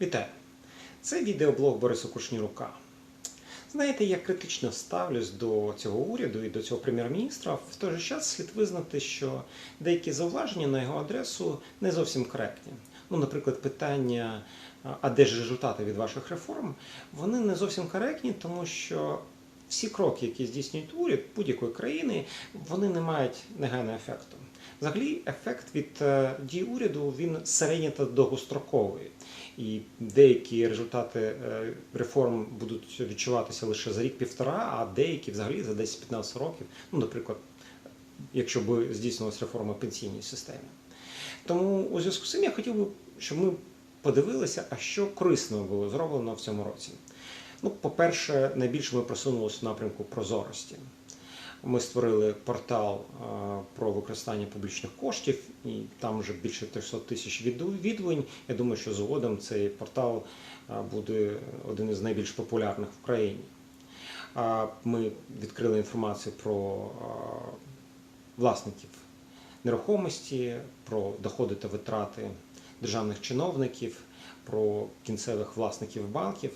Вітаю! Це відеоблог Бориса Кушнірука. Знаєте, я критично ставлюсь до цього уряду і до цього прем'єр-міністра. В той же час слід визнати, що деякі зауваження на його адресу не зовсім коректні. Ну, наприклад, питання, а де ж результати від ваших реформ, вони не зовсім коректні, тому що всі кроки, які здійснюють уряд будь-якої країни, вони не мають негайного ефекту. Взагалі, ефект від е, дій уряду він середньо та довгостроковий. І деякі результати е, реформ будуть відчуватися лише за рік-півтора, а деякі взагалі за 10-15 років. Ну, наприклад, якщо б здійснилась реформа пенсійній системі. Тому у зв'язку з цим я хотів би, щоб ми подивилися, а що корисного було зроблено в цьому році. Ну, по-перше, найбільше ми просунулися в напрямку прозорості. Ми створили портал е, про використання публічних коштів, і там вже більше 300 тисяч відвідувань. Я думаю, що згодом цей портал е, буде один із найбільш популярних в країні. Ми відкрили інформацію про е, власників нерухомості, про доходи та витрати державних чиновників, про кінцевих власників банків.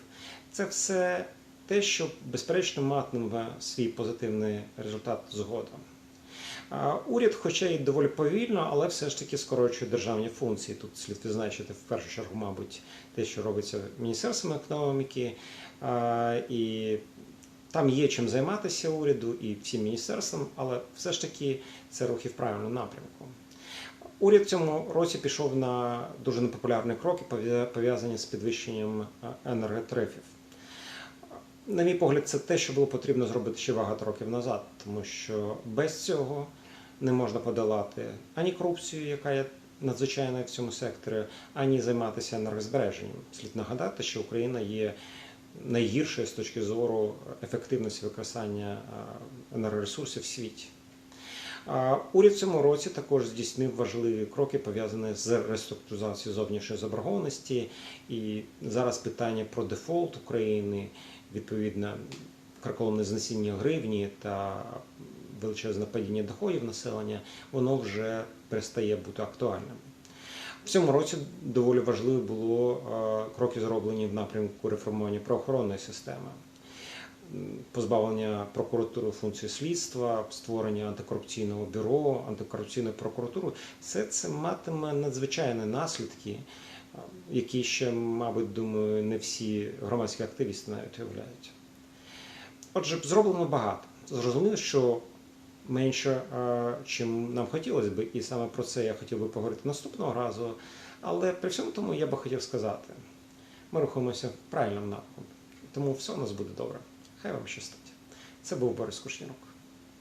Це все те, що безперечно матиме свій позитивний результат згодом. Уряд, хоча й доволі повільно, але все ж таки скорочує державні функції. Тут слід відзначити в першу чергу, мабуть, те, що робиться Міністерством економіки. І там є чим займатися уряду і всім міністерствам, але все ж таки це рухи в правильному напрямку. Уряд в цьому році пішов на дуже непопулярні кроки, пов'я- пов'язані з підвищенням е, енерготарифів. На мій погляд, це те, що було потрібно зробити ще багато років назад, тому що без цього не можна подолати ані корупцію, яка є надзвичайною в цьому секторі, ані займатися енергозбереженням. Слід нагадати, що Україна є найгіршою з точки зору ефективності використання енергоресурсів в світі. Уряд цьому році також здійснив важливі кроки, пов'язані з реструктуризацією зовнішньої заборгованості. І зараз питання про дефолт України, відповідно, карколомне знесіння гривні та величезне падіння доходів населення, воно вже перестає бути актуальним. В цьому році доволі важливо було е, кроки зроблені в напрямку реформування правоохоронної системи позбавлення прокуратури функції слідства, створення антикорупційного бюро, антикорупційної прокуратури, все це матиме надзвичайні наслідки, які ще, мабуть, думаю, не всі громадські активісти навіть уявляють. Отже, зроблено багато. Зрозуміло, що менше, е, чим нам хотілося б, і саме про це я хотів би поговорити наступного разу. Але при всьому тому я би хотів сказати, ми рухаємося в правильному напрямку. Тому все у нас буде добре. Хай вам щастить. Це був Борис Кушнірок.